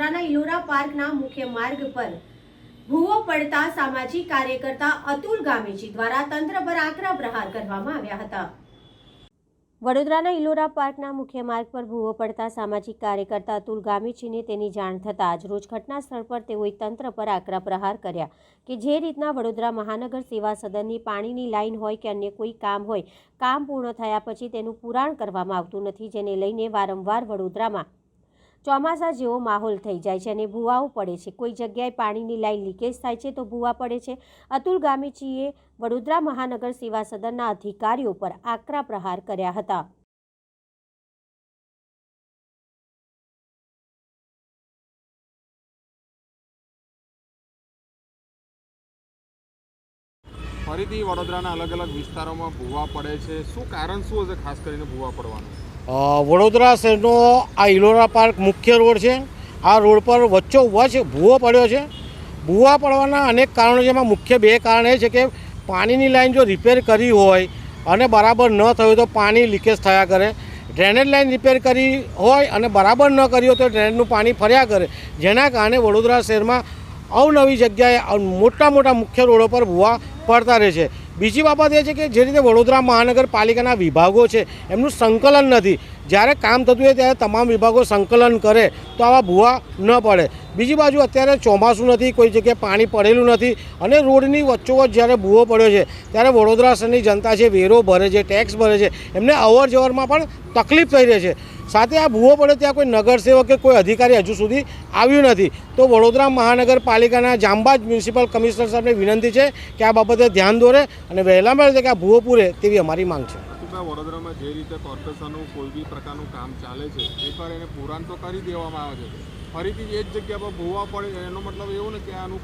વડોદરાના ઇલોરા પાર્કના મુખ્ય માર્ગ પર ભૂવો પડતા સામાજિક કાર્યકર્તા અતુલ ગામેજી દ્વારા તંત્ર પર આકરા પ્રહાર કરવામાં આવ્યા હતા. વડોદરાના ઇલોરા પાર્કના મુખ્ય માર્ગ પર ભૂવો પડતા સામાજિક કાર્યકર્તા અતુલ ગામીચીને તેની જાણ થતાં આજરોજ ઘટના સ્થળ પર તેઓએ તંત્ર પર આકરા પ્રહાર કર્યા કે જે રીતના વડોદરા મહાનગર સેવા સદનની પાણીની લાઇન હોય કે અન્ય કોઈ કામ હોય, કામ પૂર્ણ થયા પછી તેનું પુરાણ કરવામાં આવતું નથી, જેને લઈને વારંવાર વડોદરામાં ચોમાસા જેવો માહોલ થઈ જાય છે અને ભૂવાઓ પડે છે. કોઈ જગ્યાએ પાણીની લાઈન લીકેજ થાય છે તો ભૂવા પડે છે. અતુલ ગામીચીએ વડોદરા મહાનગર સેવા સદનના અધિકારીઓ પર આકરા પ્રહાર કર્યા હતા. ફરીથી વડોદરાના અલગ અલગ વિસ્તારોમાં ભૂવા પડે છે. શું કારણ શું હશે ખાસ કરીને ભૂવા પડવાનું? વડોદરા શહેરનો આ ઇલોરા પાર્ક મુખ્ય રોડ છે. આ રોડ પર વચ્ચો વચ ભૂવો પડ્યો છે. ભૂવા પડવાના અનેક કારણો છે. એમાં મુખ્ય બે કારણ એ છે કે પાણીની લાઈન જો રિપેર કરી હોય અને બરાબર ન થયું તો પાણી લીકેજ થયા કરે. ડ્રેનેજ લાઈન રિપેર કરી હોય અને બરાબર ન કરી હોય તો ડ્રેનેજનું પાણી ફર્યા કરે. જેના કારણે વડોદરા શહેરમાં અવનવી જગ્યાએ મોટા મોટા મુખ્ય રોડો પર ભૂવા પડતા રહે છે. બીજી બાબત એ છે કે જે રીતે વડોદરા મહાનગરપાલિકાના વિભાગો છે, એમનું સંકલન નથી. જ્યારે કામ થતું હોય ત્યારે તમામ વિભાગો સંકલન કરે, તો આવા ભૂવા ન પડે. બીજી બાજુ અત્યારે ચોમાસું નથી, કોઈ જગ્યાએ પાણી પડેલું નથી અને રોડની વચ્ચોવચ્ચ જ્યારે ભૂવો પડ્યો છે, ત્યારે વડોદરા શહેરની જનતા છે વેરો ભરે છે, ટેક્સ ભરે છે, એમને અવર જવરમાં પણ તકલીફ થઈ રહી છે. સાથે આ ભૂવો પડે ત્યાં કોઈ નગરસેવક કે કોઈ અધિકારી હજુ સુધી આવ્યું નથી. તો વડોદરા મહાનગરપાલિકાના જાંબાજ મ્યુનિસિપલ કમિશનર સાહેબને વિનંતી છે કે આ બાબતે ધ્યાન દોરે અને વહેલામાં છે તકે આ ભૂવો પૂરે તેવી અમારી માંગ છે. વડોદરામાં જે રીતે કોર્પોરેશનનું કોઈ બી પ્રકારનું કામ ચાલે છે એકવાર એને પુરાણ તો કરી દેવામાં આવે છે. ફરીથી એ જ જગ્યા પર ભૂવા પડે, એનો મતલબ એવો ને કે આનું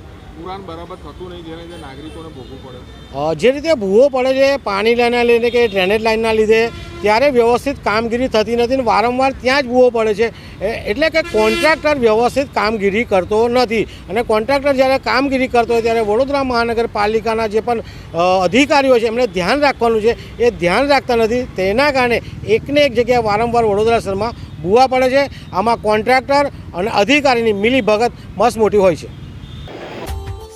જે રીતે ભૂવો પડે છે, પાણી લાઈનના લીધે કે ડ્રેનેજ લાઈનના લીધે, ત્યારે વ્યવસ્થિત કામગીરી થતી નથી ને વારંવાર ત્યાં જ ભૂવો પડે છે. એટલે કે કોન્ટ્રાક્ટર વ્યવસ્થિત કામગીરી કરતો નથી. અને કોન્ટ્રાક્ટર જ્યારે કામગીરી કરતો હોય, ત્યારે વડોદરા મહાનગરપાલિકાના જે પણ અધિકારીઓ છે એમણે ધ્યાન રાખવાનું છે. એ ધ્યાન રાખતા નથી. તેના કારણે એકને એક જગ્યાએ વારંવાર વડોદરા શહેરમાં ભૂવા પડે છે. આમાં કોન્ટ્રાક્ટર અને અધિકારીની મિલીભગત મસ્ત મોટી હોય છે.